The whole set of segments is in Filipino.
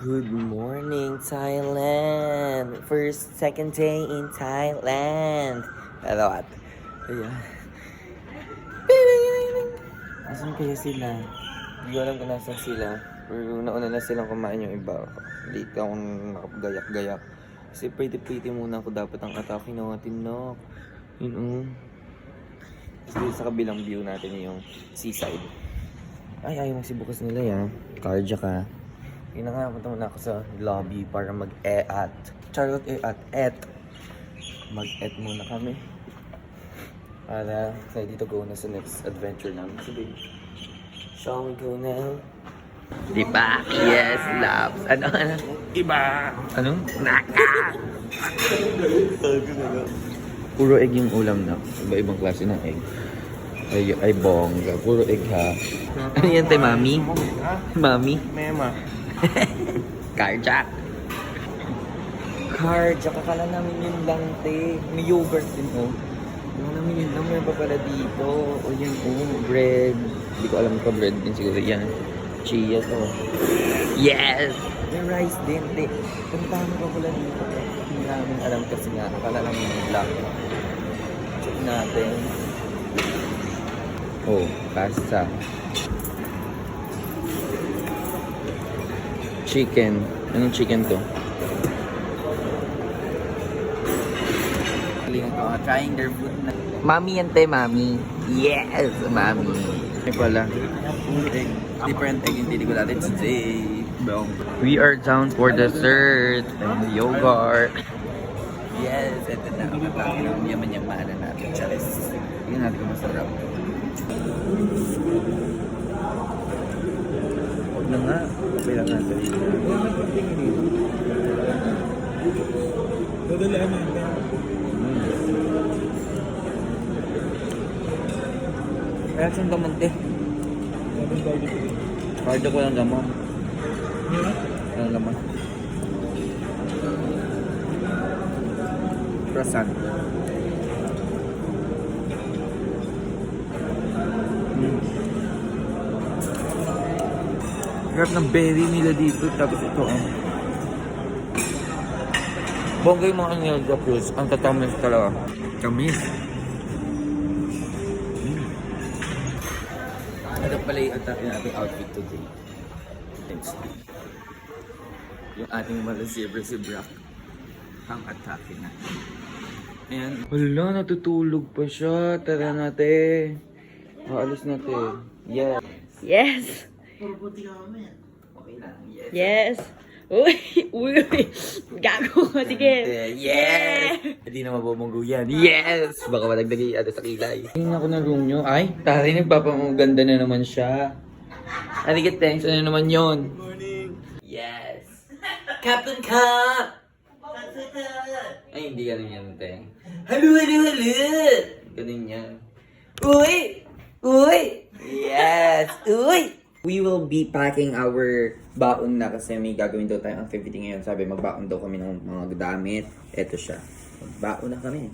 Good morning, Thailand! First, second day in Thailand! Hello, at. Ayan. Asan kaya sila? Hindi ko alam kung nasan sila. Pero nauna na silang kumain yung iba. Late akong nakagayak-gayak. Kasi pretty-pretty muna ako dapat ang atake natin, no? Yun, um. Kasi sa kabilang view natin yung seaside. Ay, ayaw mo si bukas nila yan. Cardiac ka. Yun na nga, punta muna ako sa lobby para mag-e-at. Charlotte e-at. Et. Mag-et muna kami. Para ready to go na sa next adventure namin. Sige. Shall we go now? Di ba? Yes, loves. Ano, ano? Iba! Ano? Naka! Puro egg yung ulam na. Iba-ibang klase ng egg. Ay, ay bongga. Puro egg ha. Ano yan, tay, mami? Mami? Mema. Carjack. Carjack. Akala namin yun lang, te. May yogurt din, oh. Akala namin yun lang. Meron pa pala dito. O yun, oh. Bread. Hindi ko alam ka bread din siguro. Yan. Chia to. Yes! May rice din, te. Puntahan ko pala dito. Hindi namin alam kasi nga. Akala namin yung black. Check natin. Oh, pasta. Chicken. Anong chicken to? Trying their food na. Mami yan te, mami. Yes, mami. Ay pala. Different egg, hindi ko natin today. We are down for dessert and yogurt. Yes, ito na. Ang yaman-yaman na natin. Charis. Tingnan natin kung masarap. Huwag na nga. Okay lang natin. Kaya saan gaman te? Cardo ko lang gaman. Lang gaman. Croissant. Sarap ng berry nila dito. Tapos ito, oh. Bongga yung mga nila sa fruits. Ang tatamis talaga. Tamis. Ito pala yung atake na ating outfit today. Thanks. Yung ating mga zebra si Brock. Ang atake na. Ayan. Wala, natutulog pa siya. Tara natin. Aalis natin. Yes. Yes. Okay lang. Yes. Yes. Uy, uy, uy. Gago ka, sige. Yes! Hindi na mabumunggo yan. Yes! Baka malagdagi ano sa kilay. Tingnan ako ng room nyo. Ay, taray, nagpapamaganda na naman siya. Halika, thanks. Ano naman yon? Morning! Yes! Captain Cup! Ay, hindi ganun yan, te. Hello, hello, hello! Ganun yan. Uy! Uy! Yes! Uy! We will be packing our baon na kasi may gagawin daw tayong activity ngayon. Sabi, magbaon daw kami ng mga damit. Ito siya. Magbaon na kami.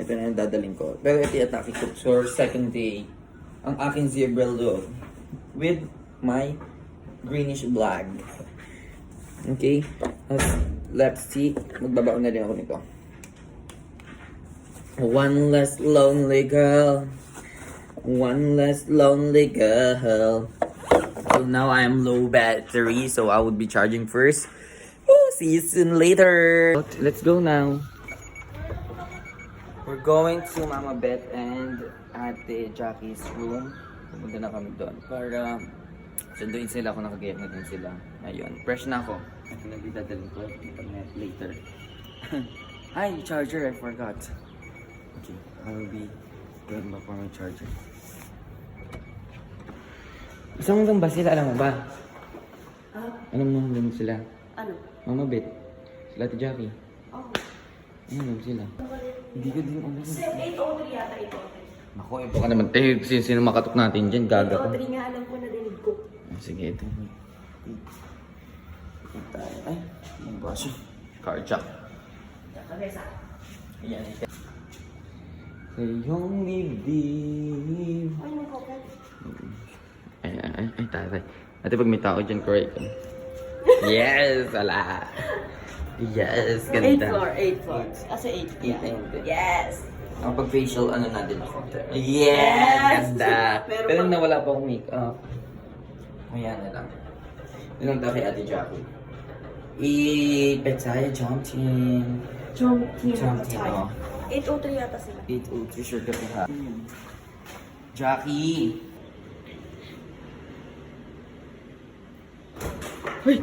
Ito na yung dadaling ko. Pero ito yung atake ko for second day. Ang aking zebra dog with my greenish black. Okay? As left seat, magbabaon na din ako nito. One less lonely girl. One less lonely girl. So now I'm low battery, so I would be charging first. Oh, see you soon later. Let's go now. We're going to Mama Beth and Ate Jackie's room. Pumunta na kami doon para sunduin sila kung nakagayak na din sila. Ayun, fresh na ako. Ito na dadalhin ko internet later. Hi, charger, I forgot. Okay, I will be going back for my charger. Saan hanggang ba sila? Alam mo ba? Alam mo hanggang sila? Ano? Mama Bet. Sila Ate Jackie. Oh. Ano sila? Hindi ko din alam. 803 yata ito. Ako, eh, baka naman, eh, sino, sino makatok natin dyan, gaga ko. 803 nga alam ko na dinig ko. Ah, Sige, ito. Ito tayo. Ay, ano ba siya? Carjack. Kabesa. Ayan. Sa iyong believe. Ay, may kopet. Ay, ay, ay, ay, taray. Ate, pag may tao dyan, correct. Yes, wala. Yes, ganda. floor, eighth floor. Kasi eighth, yeah. Eighth. Yes! Ang pag-facial, ano na din ako. Yes! Ganda. Pero Pero pag- nawala pa akong makeup. Ayan na lang. Pinunta kay Ate Jackie. I-pet tayo, jump team. Jump team. Jump team, oh. 803 yata sila. 803 sure ka pa ha. Jackie!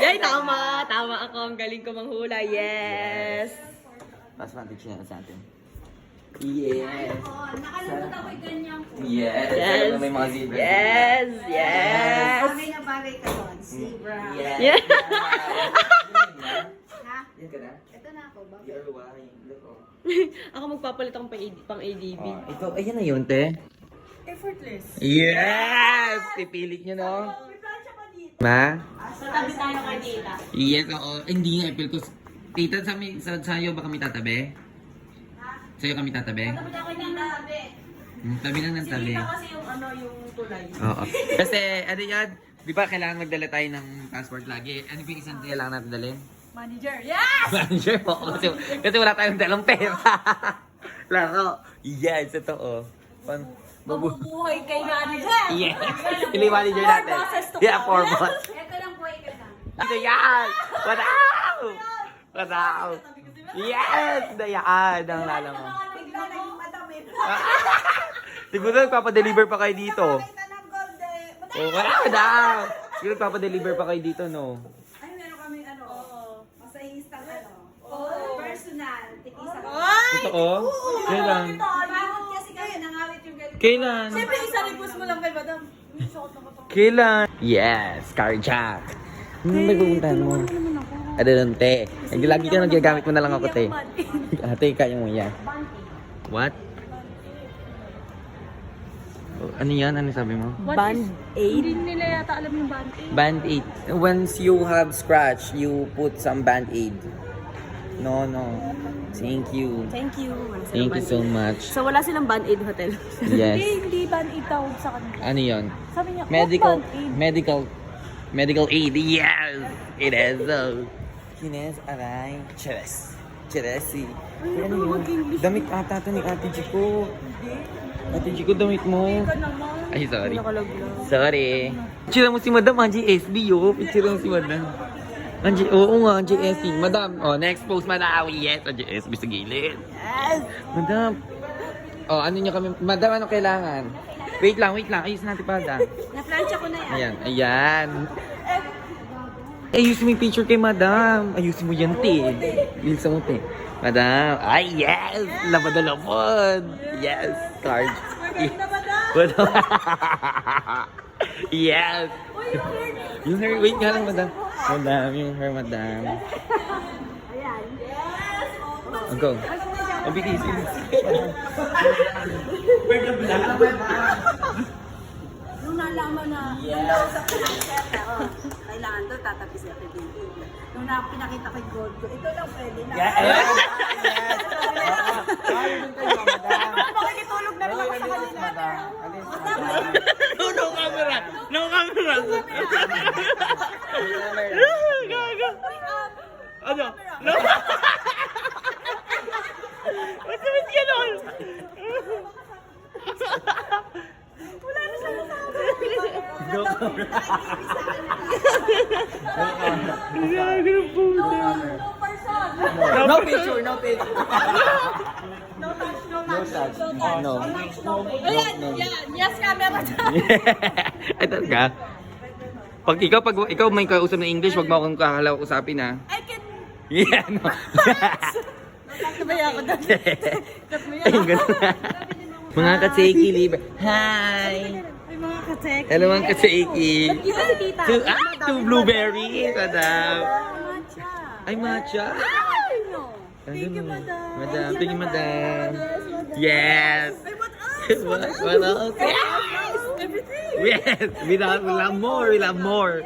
Yay, tama! Tama ako. Ang galing ko manghula. Yes! Pass vantage na sa atin. Yes! Nakalimutan ko yung ganyan po. Yes! Yes! Alam mo may mga zebra. Yes! Yes! Bagay na bagay ka doon. Zebra. Yes! Yeah. Ha? Yan ka na? Ito na ako. Bagay. You're lying. Look, oh. ako magpapalit akong pang, pang ADB. Oh, ikaw, ayan na yun, te. Effortless. Yes! Pipilit nyo, no? Ma? Tabi tayo kay Tita. Yes, oo. Hindi nga, ipil ko. Tita, sa, mi- sa, sa'yo ba kami tatabi? Sa'yo kami tatabi? Tapos ako yung natabi. Hmm, tabi lang ng tabi. kasi yung ano, yung tulay. Oo. Kasi, ano yan? Di ba kailangan magdala tayo ng passport lagi? Ano yung isang kailangan natin dalhin? Manager. Yes! Manager po. Kasi, kasi wala tayong dalang pera. Laro. Yes, ito oh. Pan, Mabubuhay kay manager. yes. Ili manager natin. Yeah, four months. Ito lang po ikaw na. Ito yan! Wow! Wow! Yes! Dayaan ang lala mo. Siguro nagpapadeliver pa kayo dito. Oh, wala daw. Siguro nagpapadeliver pa kayo dito, no? Ay, meron kami ano. Masahistang ano. Personal. Tikisa ka. Totoo? Kailan? Bakit kasi kami nangawit yung ganito. Kailan? Siyempre, isa repost mo lang kay madam. Kailan? Yes, carjack. Hmm, may pupuntahan mo. Ano nun, te? Lagi, lagi ka nagagamit mo na lang ako, te. Ate, kaya mo yan. What? Ano yan? Ano sabi mo? Band aid? Hindi nila yata alam yung band aid. Band-aid. Once you have scratch, you put some band-aid. No, no. Thank you. Thank you. Wala silang Thank you so Band-Aid. much. So wala silang band aid hotel. Yes. hindi band aid tawag sa kanila. Ano yon? Sabi niya, Medical, "Oh, band aid." medical, medical aid. Yes! It is so. Kines, aray. Cheres. Cheresi. Ano yun? Damit ata to ni Ate Chico. Ate Chico, damit mo. Ay, sorry. Sorry. Picture mo si Madam Angie SB, yo. Picture mo si Madam. Angie, oo nga, Angie SB. Madam, oh, next post, Madam. Yes, Angie SB sa gilid. Yes! Madam. Oh, ano niyo kami? Madam, ano kailangan? Wait lang, wait lang. Ayos natin pada. Na-plancha ko na yan. Ayan, ayan. Ayusin mo yung picture kay Madam. Ayusin mo yan, te. Bilsa mo, te. Madam. Ay, yes! Labad na labad. Yes, card. Madam. yes. Yung hair, wait nga lang, Madam. Madam, yung hair, Madam. Ayan. Oh, go. Oh, bilis, bilis. Nung nalaman na, nung nausap ko ng oh, kailangan doon si Ate Baby. Nung na, pinakita ko yung gold ko, ito lang pwede na. Makikitulog na rin ako sa kanila. No, no camera! No camera! Gaga! Ano? No! Ba't naman ganon? No camera. Gaga ng puta. No picture, no picture. Touch. No. Ayan, yan. Yes, camera dyan. Ay, talaga? Pag ikaw, pag ikaw may kausap na English, wag mo akong kakalaw usapin ha. I can... Yeah, no. Sabay ako doon. Ayun, ganun na. Mga katseki, libre. Hi! Mga katek. Hello, mga katseki. Kita si tita. Two, ah, two blueberries, madam. Matcha. Ay, matcha. Ay, no. Thank you, madam. Madam, thank you, madam. Yes. Ay, what else? What, what else? Yes! Everything. Yes, we love, we love more, we love more.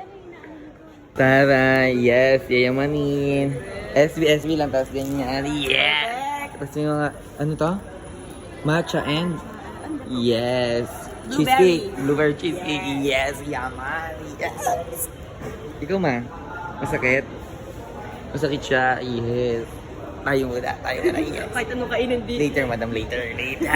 Tara, yes, yayamanin. SB, SB lang, tapos ganyan. Yes! Tapos yung mga, ano to? Matcha and, yes. Cheesecake, blueberry cheesecake, yes, yaman, yes. Ikaw ma? Masakit? Masakit siya, yes. Tayo muna, tayo muna, yes. Kahit ano kainin dito. Later, madam, later, later.